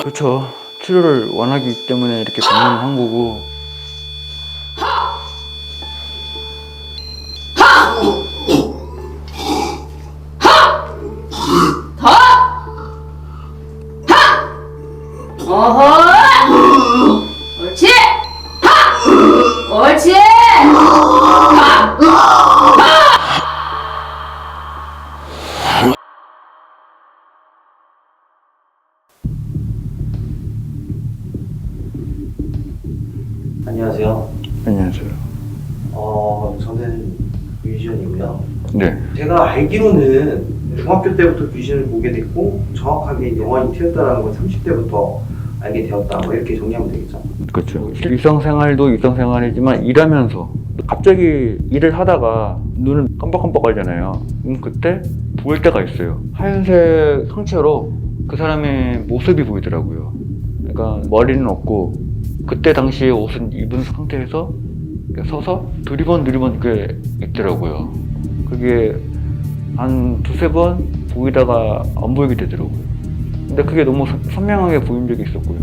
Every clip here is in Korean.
그렇죠. 치료를 원하기 때문에 이렇게 방문을 한 거고. 알기로는 중학교 때부터 귀신을 보게 됐고 정확하게 영원히 튀었다라는 건 30대부터 알게 되었다. 뭐 이렇게 정리하면 되겠죠. 그렇죠. 일상생활도 일상생활이지만 일하면서 갑자기 일을 하다가 눈을 깜빡깜빡 하잖아요. 그럼 그때 보일 때가 있어요. 하얀색 상체로 그 사람의 모습이 보이더라고요. 그러니까 머리는 없고 그때 당시에 옷은 입은 상태에서 서서 두리번 두리번 이렇게 있더라고요. 그게 한 두세 번 보이다가 안 보이게 되더라고요. 근데 그게 너무 선- 선명하게 보인 적이 있었고요.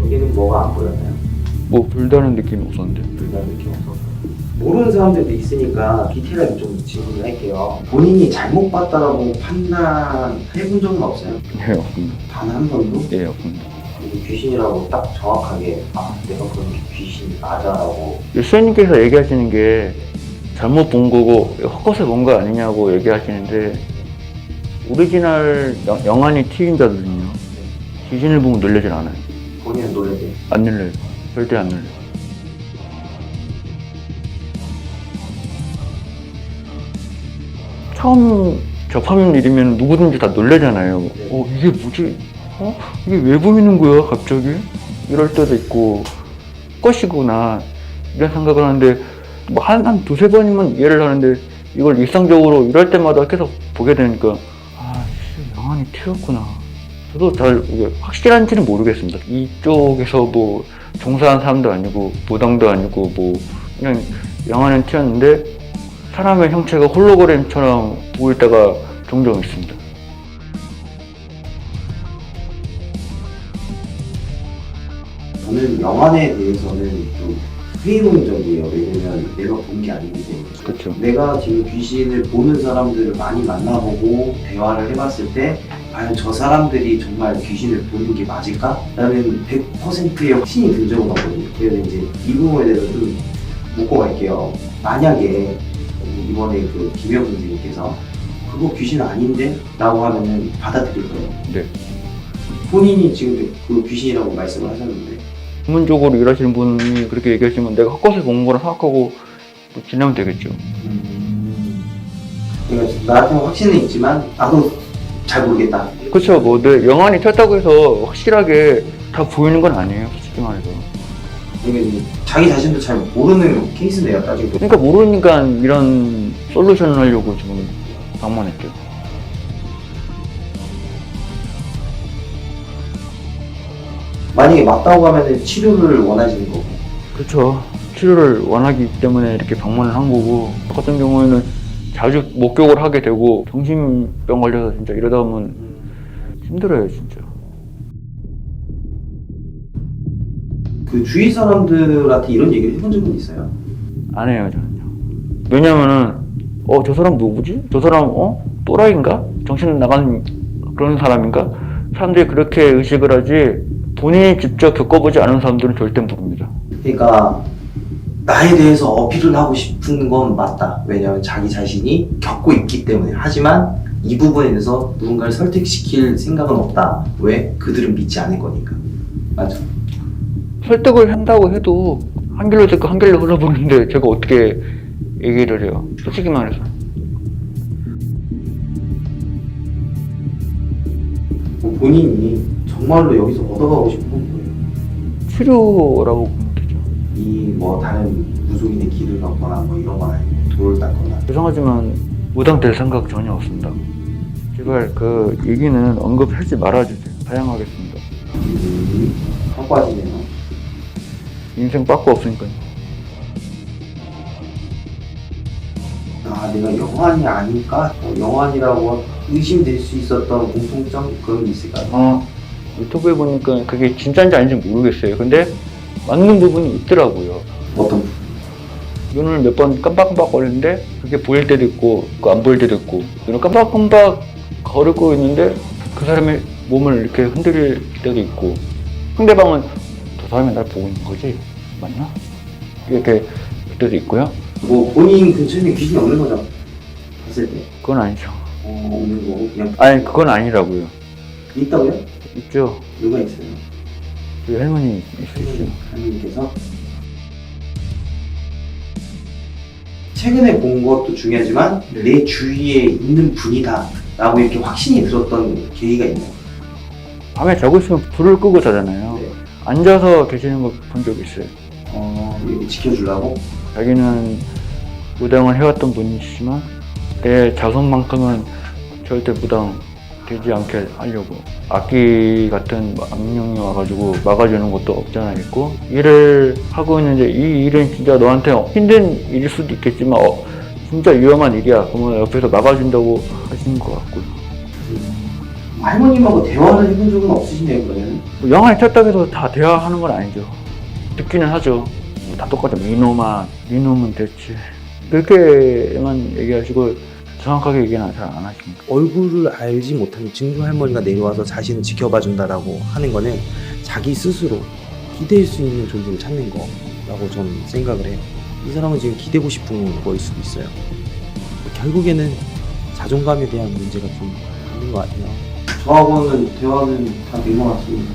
여기는 뭐가 안 보였나요? 뭐 불다는 느낌이 없었는데 불난 느낌 없어서. 모르는 사람들도 있으니까 디테일하게 좀 질문을 할게요. 본인이 잘못 봤다라고 판단해본 적은 없어요? 네 없습니다 단 한 번도? 예 없습니다 이게 귀신이라고 딱 정확하게 아 내가 그런 게 귀신이 맞아라고. 수현님께서 얘기하시는 게 잘못 본 거고 본거 아니냐고 얘기하시는데 오리지널 영, 영환이 튀긴자들은요. 귀신을 보면 놀라진 않아요. 본인은 놀래지? 안 놀라요. 절대 안 놀라요. 처음 접하는 일이면 누구든지 다 놀라잖아요. 어 이게 뭐지? 어? 이게 왜 보이는 거야 갑자기? 이럴 때도 있고 것이구나 이런 생각을 하는데 뭐 한, 한 두세 번이면 이해를 하는데 이걸 일상적으로 이럴 때마다 계속 보게 되니까 아 씨, 영환이 튀었구나 저도 잘 확실한지는 모르겠습니다 이쪽에서 뭐 종사한 사람도 아니고 무당도 아니고 뭐 그냥 영화는 튀었는데 사람의 형체가 홀로그램처럼 보일 때가 종종 있습니다 저는 영화에 대해서는 좀 회의론적이에요. 왜냐면 내가 본 게 아니기 때문에. 그렇죠 내가 지금 귀신을 보는 사람들을 많이 만나보고 대화를 해봤을 때 과연 저 사람들이 정말 귀신을 보는 게 맞을까? 라는 100%의 확신이 든 적은 없거든요. 그래서 이제 이 부분에 대해서 좀 묻고 갈게요. 만약에 이번에 그 김영 선생님께서 그거 귀신 아닌데? 라고 하면은 받아들일 거예요. 네. 본인이 지금 그 귀신이라고 말씀을 하셨는데 전문적으로 일하시는 분이 그렇게 얘기하시면 내가 헛것을 본 거라 생각하고 또 지나면 되겠죠 그러니까 나한테 확신은 있지만 나도 잘 모르겠다. 그렇죠 뭐 내 영환이 튀었다고 해서 확실하게 다 보이는 건 아니에요 솔직히 말해서 이게 이제 자기 자신도 잘 모르는 케이스네요, 따지고. 그러니까 모르니까 이런 솔루션을 하려고 지금 방문했죠. 만약에 맞다고 하면 치료를 원하시는 거고. 그렇죠. 치료를 원하기 때문에 이렇게 방문을 한 거고 저 같은 경우에는 자주 목격을 하게 되고 정신병 걸려서 진짜 이러다 보면 힘들어요 진짜. 그 주위 사람들한테 이런 얘기를 해본 적은 있어요? 안 해요 저는요. 왜냐면은 어 저 사람 누구지? 저 사람 어 또라이인가? 정신 나간 그런 사람인가? 사람들이 그렇게 의식을 하지 본인이 직접 겪어보지 않은 사람들은 절대 모릅니다. 그러니까 나에 대해서 어필을 하고 싶은 건 맞다. 왜냐하면 자기 자신이 겪고 있기 때문에. 하지만 이 부분에 대해서 누군가를 설득시킬 생각은 없다. 왜? 그들은 믿지 않을 거니까. 맞아. 설득을 한다고 해도 한 길로 듣고 한 길로 흘러보는데 제가 어떻게 얘기를 해요? 솔직히 말해서. 뭐 본인이 정말로 여기서 얻어가고 싶은 건 뭐예요? 치료라고 보면 되죠. 이 뭐 다른 무속인의 길을 갖거나 뭐 이런 건 아니고 돌을 닦거나 죄송하지만 무당 될 생각 전혀 없습니다. 제발 그 얘기는 언급하지 말아주세요. 사양하겠습니다. 음, 확 빠지네요. 인생 빠꾸 없으니까요. 아 내가 영환이 아닐까? 어, 영환이라고 의심될 수 있었던 공통점 그런 게 있을까요? 어, 유튜브에 보니까 그게 진짜인지 아닌지 모르겠어요. 근데 맞는 부분이 있더라고요. 어떤 눈을 몇 번 깜빡깜빡 거리는데 그게 보일 때도 있고 그거 안 보일 때도 있고 눈을 깜빡깜빡 거리고 있는데 그 사람의 몸을 이렇게 흔들 때도 있고 상대방은 저 사람이 날 보고 있는 거지 맞나? 이렇게 볼 때도 있고요. 뭐 본인 근처에 귀신이 없는 거죠? 봤을 때 그건 아니죠. 어, 없는 거고 그냥 아니 그건 아니라고요. 있다고요? 있죠. 누가 있어요? 저희 할머니 있으시죠. 하나님께서 최근에 본 것도 중요하지만 내 주위에 있는 분이다라고 이렇게 확신이 들었던 계기가 있나요? 밤에 자고 있으면 불을 끄고 자잖아요. 네. 앉아서 계시는 거 본 적 있어요. 어, 이렇게 지켜주려고 자기는 무당을 해왔던 분이시지만 내 자손만큼은 절대 무당 되지 않게 하려고. 악기 같은 악령이 와가지고 막아주는 것도 없잖아 있고. 일을 하고 있는데 이 일은 진짜 너한테 힘든 일일 수도 있겠지만 어, 진짜 위험한 일이야. 그러면 옆에서 막아준다고 하시는 것 같고요. 할머님하고 대화를 해본 적은 없으시네요 그러면? 뭐 영화에 쳤다고 해서 다 대화하는 건 아니죠. 듣기는 하죠. 다 똑같아. 미노만 미놈은 대체 그렇게만 얘기하시고 정확하게 얘기는 잘 안 하십니다 얼굴을 알지 못하는 증조 할머니가 내려와서 자신을 지켜봐 준다라고 하는 거는 자기 스스로 기댈 수 있는 존재를 찾는 거라고 저는 생각을 해요. 이 사람은 지금 기대고 싶은 거일 수도 있어요. 결국에는 자존감에 대한 문제가 좀 있는 것 같아요. 저하고는 대화는 다 된것 같습니다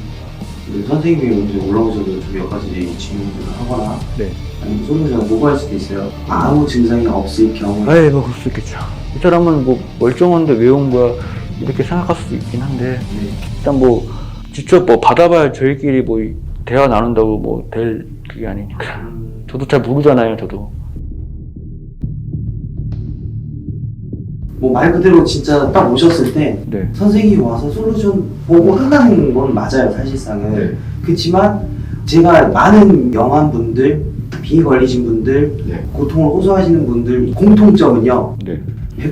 그 선생님이 오늘 올라오셔도 좀 몇 가지 질문들을 하거나 네. 아니면 솔루션을 요구할 수도 있어요. 아무 증상이 없을 경우 아이 뭐 그럴 수 있겠죠. 이 사람은 뭐 멀쩡한데 왜 온 거야? 이렇게 생각할 수도 있긴 한데. 네. 일단 뭐 직접 뭐 받아봐야 저희끼리 뭐 대화 나눈다고 뭐 될 그게 아니니까. 음, 저도 잘 모르잖아요 저도 뭐 말 그대로 진짜 딱 오셨을 때 네 선생님이 와서 솔루션 보고 끝나는 건 맞아요 사실상은 네. 그렇지만 제가 많은 영환분들 비 걸리신 분들 네. 고통을 호소하시는 분들 공통점은요 네.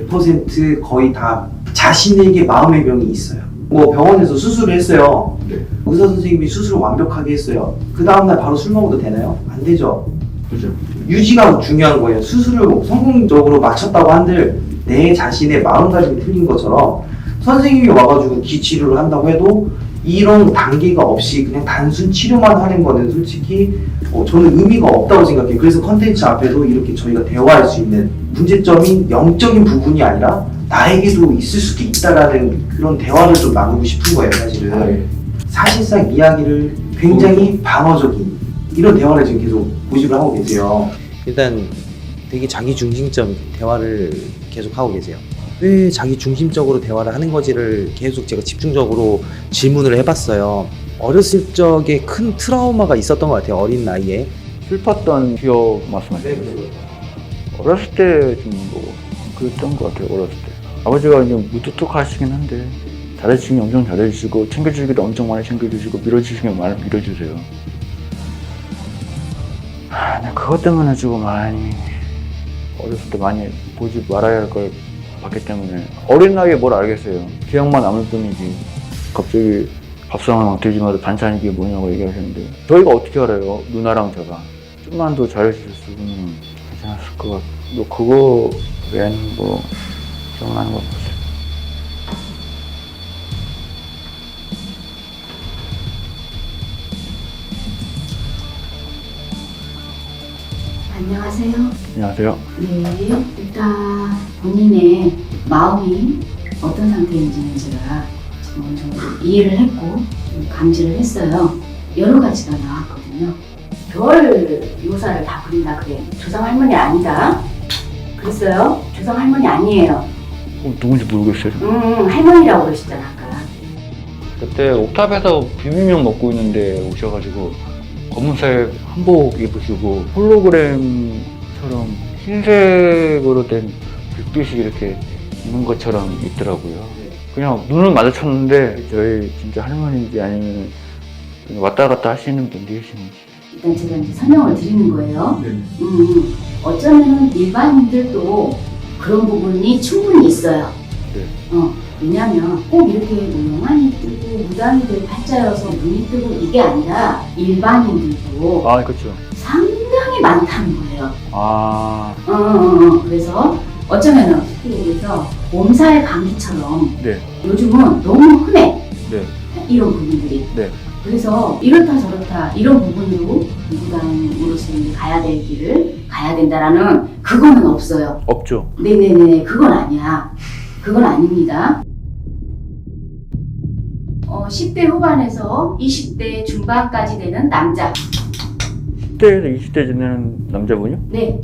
100% 거의 다 자신에게 마음의 병이 있어요 뭐 병원에서 수술을 했어요 네. 의사 선생님이 수술을 완벽하게 했어요 그 다음날 바로 술 먹어도 되나요? 안 되죠 그죠 유지가 중요한 거예요. 수술을 성공적으로 마쳤다고 한들 내 자신의 마음가짐이 틀린 것처럼 선생님이 와가지고 기치료를 한다고 해도 이런 단계가 없이 그냥 단순 치료만 하는 거는 솔직히 어, 저는 의미가 없다고 생각해요. 그래서 컨텐츠 앞에도 이렇게 저희가 대화할 수 있는 문제점이 영적인 부분이 아니라 나에게도 있을 수도 있다라는 그런 대화를 좀 나누고 싶은 거예요, 사실은. 아, 예. 사실상 이야기를 굉장히 방어적인 이런 대화를 지금 계속 고집을 하고 계세요. 일단 되게 자기 중심적 대화를 계속 하고 계세요. 왜 자기 중심적으로 대화를 하는 거지를 계속 제가 집중적으로 질문을 해봤어요. 어렸을 적에 큰 트라우마가 있었던 것 같아요. 어린 나이에. 슬펐던 기억 말씀하세요 어렸을 때좀뭐 그랬던 것 같아요 어렸을 때 아버지가 이제 무뚝뚝하시긴 한데 잘해주시긴 엄청 잘해주시고 챙겨주기도 엄청 많이 챙겨주시고 밀어주시면 많이 밀어주세요 하, 나 그것 때문에 지금 많이 어렸을 때 많이 보지 말아야 할 걸 봤기 때문에 어린 나이에 뭘 알겠어요. 기억만 남을 뿐이지. 갑자기 밥상을 막 들지마다 반찬이 이게 뭐냐고 얘기하셨는데 저희가 어떻게 알아요? 누나랑 제가. 좀만 더 잘해주셨으면 괜찮았을 것 같고 뭐 그거 외에는 뭐 기억나는 거 없어요 안녕하세요. 안녕하세요 네, 일단 본인의 마음이 어떤 상태인지는 제가 지금 어느 정도 이해를 했고 좀 감지를 했어요. 여러 가지가 나왔거든요. 별 묘사를 다 그린다 그래. 조상 할머니 아니다. 그랬어요. 조상 할머니 아니에요. 어, 누군지 모르겠어요 음, 할머니라고 그러시잖아 아까. 그때 옥탑에서 비빔면 먹고 있는데 오셔가지고 검은색 한복 입으시고 홀로그램처럼 흰색으로 된 불빛이 이렇게 있는 것처럼 있더라고요. 그냥 눈을 마주쳤는데 저희 진짜 할머니인지 아니면 왔다 갔다 하시는 분들이신지. 일단 제가 이제 설명을 드리는 거예요. 음, 어쩌면은 일반인들도 그런 부분이 충분히 있어요. 네. 어, 왜냐면 꼭 이렇게 뭐 영환이 뜨고 무당이들 팔자여서 눈이 뜨고 이게 아니라 일반인들도 아, 그렇죠. 상당히 많다는 거예요. 아, 어, 어, 어. 그래서 어쩌면은 쉽게 얘기해서 몸살 감기처럼 네. 요즘은 너무 흔해. 네. 이런 부분들이. 네. 그래서 이렇다 저렇다 이런 부분으로 무당으로서 이제 가야 될 길을 가야 된다라는 그거는 없어요. 없죠. 네네네 그건 아니야. 그건 아닙니다. 어, 10대 후반에서 20대 중반까지 되는 남자. 10대에서 20대 지내는 남자분이요? 네.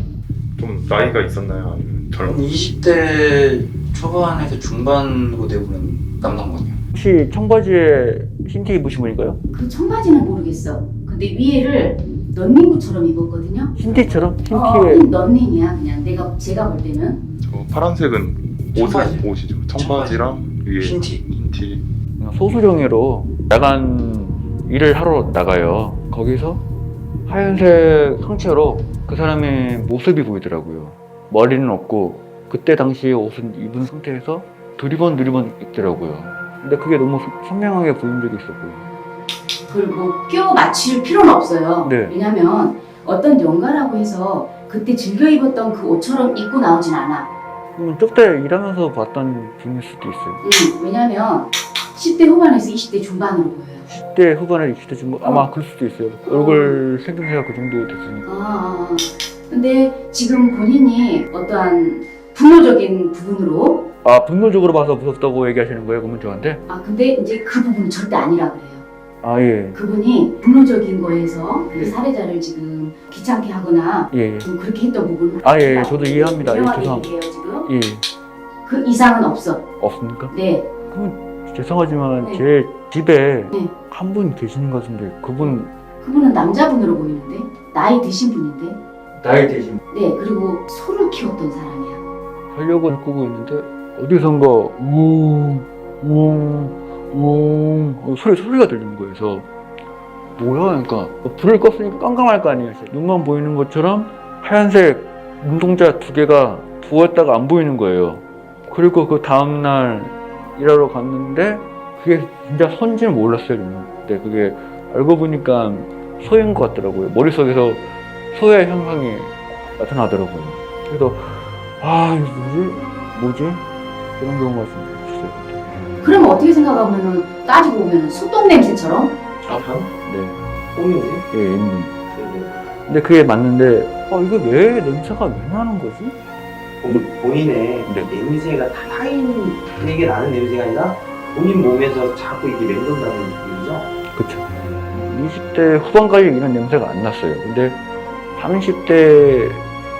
좀 나이가 있었나요? 아니면 젊은 20대 초반에서 중반으로 되고는 남성분이요. 혹시 청바지에 흰티 입으신 분인가요? 그 청바지는 모르겠어. 근데 위에를 넌닝구처럼 입었거든요. 흰티처럼? 어, 흰티에 넌닝이야 그냥 내가 제가 볼 때는. 저 파란색은 청바지. 옷, 옷이죠. 청바지랑 위에 흰티. 흰티. 그냥 소수정예로 야간 일을 하러 나가요. 거기서 하얀색 상체로 그 사람의 모습이 보이더라고요. 머리는 없고 그때 당시에 옷은 입은 상태에서 두리번 두리번 입더라고요. 근데 그게 너무 선- 선명하게 보인 적이 있었고요. 그걸 뭐껴 맞출 필요는 없어요. 네. 왜냐면 어떤 연가라고 해서 그때 즐겨 입었던 그 옷처럼 입고 나오진 않아. 그러면 저때 일하면서 봤던 분일 수도 있어요. 음, 왜냐면 10대 후반에서 20대 중반으로 보여요. 10대 후반에 20대 중반 아마 그럴 수도 있어요. 얼굴 생김새가 그 정도 됐으니까. 아, 아, 아. 근데 지금 본인이 어떠한 분노적인 부분으로 아 분노적으로 봐서 무섭다고 얘기하시는 거예요, 그분 저한테? 아 근데 이제 그 부분은 절대 아니라 그래요. 아 예, 그분이 분노적인 거에서 그 예. 사례자를 지금 귀찮게 하거나 예, 예. 좀 그렇게 했던 부분 아, 예, 예. 저도 이해합니다. 예, 죄송합니다. 얘기해요 지금 예, 그 이상은 없어. 없습니까? 네. 죄송하지만 네. 제 집에 네. 한 분 계시는 것 같은데 그분 그분은 남자분으로 보이는데 나이 드신 분인데 나이 대신 네 그리고 소를 키웠던 사람이야 하려고 꾸고 있는데 어디선가 우웅우웅 어, 소리 소리가 들리는 거예요. 그래서 뭐야? 그러니까 불을 껐으니까 깜깜할 거 아니에요. 눈만 보이는 것처럼 하얀색 눈동자 두 개가 부었다가 안 보이는 거예요. 그리고 그 다음 날 일하러 갔는데 그게 진짜 선지는 몰랐어요. 저는. 근데 그게 알고 보니까 소인 것 같더라고요. 머릿속에서 소의 현상이 나타나더라고요. 그래서 아 이거 뭐지? 뭐지? 그런 경우가 좀 있었어요. 그러면 어떻게 생각하면은 따지고 보면은 소똥 냄새처럼 아편? 네, 똥냄새? 예, 있는. 네네. 근데 그게 맞는데, 아, 이거 왜 냄새가 왜 나는 거지? 본- 본인의 네. 냄새가 타- 타인에게 나는 냄새가 아니라 본인 몸에서 자꾸 이게 맴돈다는 얘기죠? 그쵸. 20대 후반까지 이런 냄새가 안 났어요. 근데 30대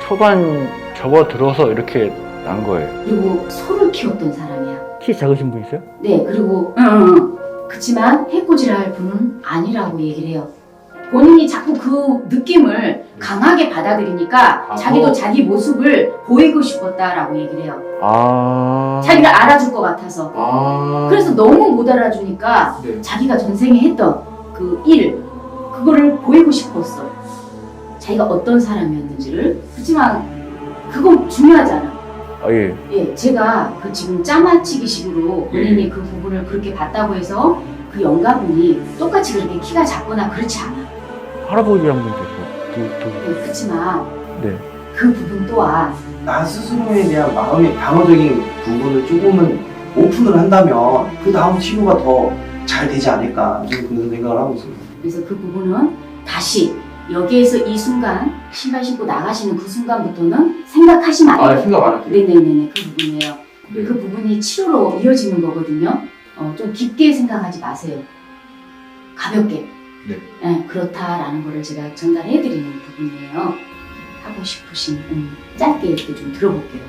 초반 접어들어서 이렇게 난 거예요. 그리고 소를 키웠던 사람이야 키 작으신 분 있어요? 네 그리고 응, 응, 응. 그치만 해코지를 할 분은 아니라고 얘기를 해요 본인이 자꾸 그 느낌을 강하게 받아들이니까 아, 자기도 어. 자기 모습을 보이고 싶었다라고 얘기를 해요 아. 자기를 알아줄 것 같아서 아. 그래서 너무 못 알아주니까 네. 자기가 전생에 했던 그 일, 그거를 보이고 싶었어. 자기가 어떤 사람이었는지를. 그렇지만 그건 중요하지 않아. 아, 예. 예, 제가 그 지금 짜맞추기식으로 예. 본인이 그 부분을 그렇게 봤다고 해서 그 영가분이 똑같이 그렇게 키가 작거나 그렇지 않아. 할아버지 한분 계세요. 두, 두. 예, 그렇지만 네. 그 부분 또한 나 스스로에 대한 마음의 방어적인 부분을 조금은 오픈을 한다면 그 다음 치료가 더 잘 되지 않을까 저는 그런 생각을 하고 있습니다. 그래서 그 부분은 다시 여기에서 이 순간 신발 신고 나가시는 그 순간부터는 생각하시면 안 돼요. 생각 안 할게요. 네네네네 그 부분이에요. 네. 그 부분이 치료로 이어지는 거거든요. 어, 좀 깊게 생각하지 마세요. 가볍게. 네. 그렇다라는 거를 제가 전달해 드리는 부분이에요. 하고 싶으신 음, 짧게 이렇게 좀 들어볼게요.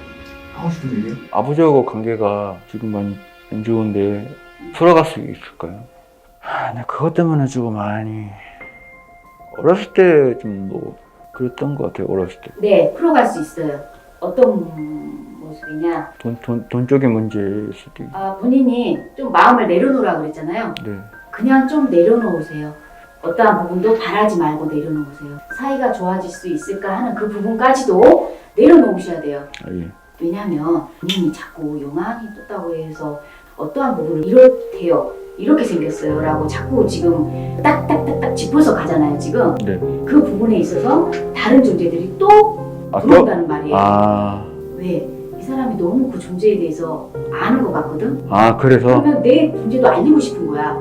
하고 싶은 얘기요? 아버지하고 관계가 지금 많이 안 좋은데 돌아갈 수 있을까요? 아, 나 그것 때문에 조금 많이 어렸을 때 좀 뭐 그랬던 것 같아요. 어렸을 때. 네, 풀어갈 수 있어요. 어떤 모습이냐? 돈, 돈, 돈적인 문제일 수도 있고. 아, 본인이 좀 마음을 내려놓으라 그랬잖아요. 네. 그냥 좀 내려놓으세요. 어떠한 부분도 바라지 말고 내려놓으세요. 사이가 좋아질 수 있을까 하는 그 부분까지도 내려놓으셔야 돼요. 아, 예. 왜냐하면 본인이 자꾸 영향이 떴다고 해서 어떠한 부분을 이렇대요. 이렇게 생겼어요. 라고 자꾸 지금 딱딱딱딱 짚어서 가잖아요. 지금. 네. 그 부분에 있어서 다른 존재들이 또 아, 뼈? 들어온다는 말이에요. 아, 왜? 이 사람이 너무 그 존재에 대해서 아는 것 같거든? 아 그래서 그러면 내 존재도 알리고 싶은 거야.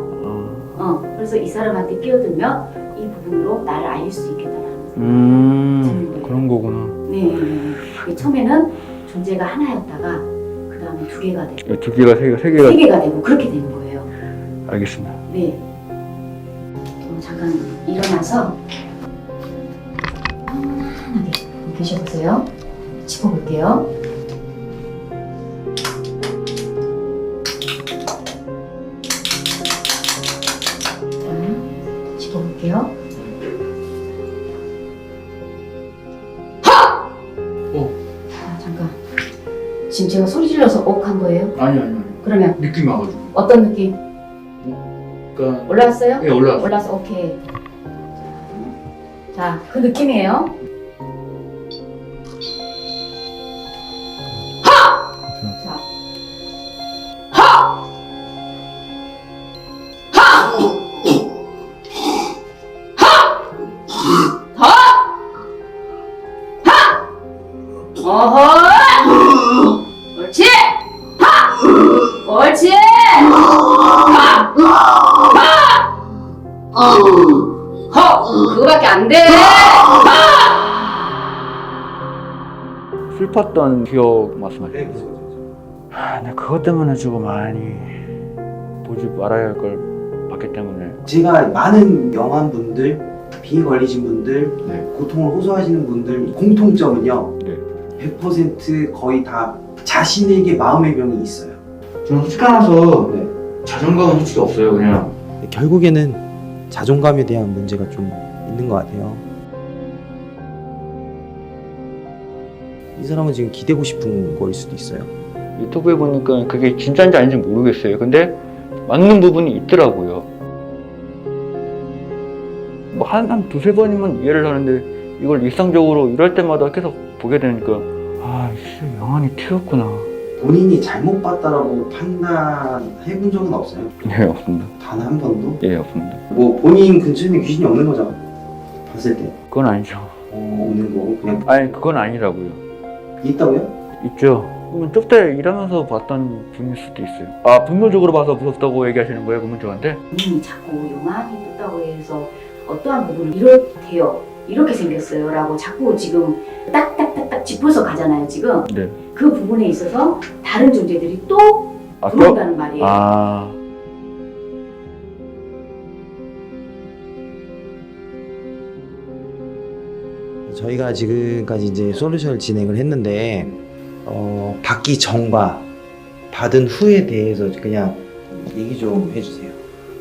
어, 어, 그래서 이 사람한테 끼어들면 이 부분으로 나를 알릴 수 있겠다라는 음 그런 거구나. 네, 네, 네. 처음에는 존재가 하나였다가 그 다음에 두 개가 되고 두 개가 세, 개- 세 개가 세 개가 되고 그렇게 되는 거예요. 알겠습니다. 네. 어, 잠깐 일어나서 편안하게 계셔보세요. 짚어볼게요. 지금 제가 소리 질러서 옥한 거예요? 아니 아니 그러면 느낌 와가지고. 어떤 느낌? 그러니까 올라왔어요? 예 올라. 올라서 오케이. 자, 그 느낌이에요. 자. 어허! 슬펐던 기억. 네, 그죠, 그죠. 아, 나 그것 때문에 주고 많이 보지 말아야 할 걸 봤기 때문에. 제가 많은 영한 분들, 비걸리신 분들, 네. 고통을 호소하시는 분들 공통점은요. 네. 100% 거의 다 자신에게 마음의 병이 있어요. 저는 솔직히 나서 네. 자존감은 솔직히 없어요. 그냥 결국에는 자존감에 대한 문제가 좀 있는 것 같아요. 이 사람은 지금 기대고 싶은 거일 수도 있어요. 유튜브에 보니까 그게 진짜인지 아닌지 모르겠어요. 근데 맞는 부분이 있더라고요. 뭐 한, 한 두세 번이면 이해를 하는데 이걸 일상적으로 이럴 때마다 계속 보게 되니까 아, 씨, 영환이 튀었구나. 본인이 잘못 봤다라고 판단해 본 적은 없어요. 예, 없습니다. 단 한 번도. 예, 없습니다. 뭐 본인 근처에는 귀신이 없는 거죠. 봤을 때. 그건 아니죠. 어, 없는 거고 그냥 아니, 그건 아니라고요. 있다고요? 있죠. 그러면 쪽대 일하면서 봤던 분일 수도 있어요. 아, 분노적으로 봐서 무섭다고 얘기하시는 거예요, 그러면 저한테? 본인이 자꾸 영향이 떴다고 해서 어떠한 부분을 이렇대요. 이렇게 생겼어요. 라고 자꾸 지금 딱딱딱딱 짚어서 가잖아요. 지금. 네. 그 부분에 있어서 다른 존재들이 또 아, 뼈? 들어온다는 말이에요. 아, 저희가 지금까지 이제 솔루션을 진행을 했는데 어, 받기 전과 받은 후에 대해서 그냥 얘기 좀 해주세요.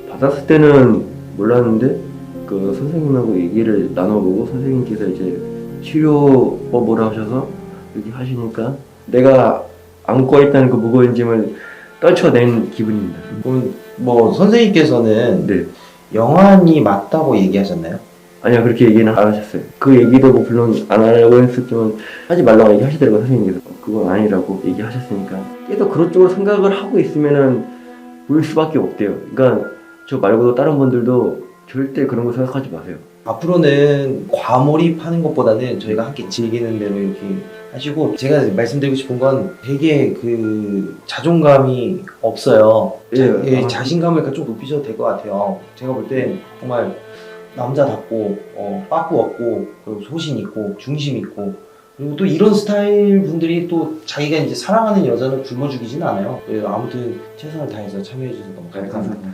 받았을 때는 몰랐는데 그 선생님하고 얘기를 나눠보고 선생님께서 이제 치료법을 하셔서 이렇게 하시니까 내가 안고 있다는 그 무거운 짐을 떨쳐낸 기분입니다. 그럼 뭐 선생님께서는 네. 영환이 맞다고 얘기하셨나요? 아니요 그렇게 얘기는 안 하셨어요. 그 얘기도 뭐 물론 안 하려고 했었지만 하지 말라고 얘기하시더라고요 선생님께서 그건 아니라고 얘기하셨으니까 계속 그런 쪽으로 생각을 하고 있으면은 보일 수밖에 없대요. 그러니까 저 말고도 다른 분들도 절대 그런 거 생각하지 마세요. 앞으로는 과몰입하는 것보다는 저희가 함께 즐기는 대로 이렇게 하시고 제가 말씀드리고 싶은 건 되게 그 자존감이 없어요. 자, 예, 예, 아. 자신감을 좀 높이셔도 될 것 같아요. 제가 볼땐 정말 남자답고 어, 빠꾸 없고 그리고 소신 있고 중심 있고 그리고 또 이런 스타일 분들이 또 자기가 이제 사랑하는 여자를 굶어 죽이진 않아요. 그래서 아무튼 최선을 다해서 참여해 주셔서 너무 감사합니다.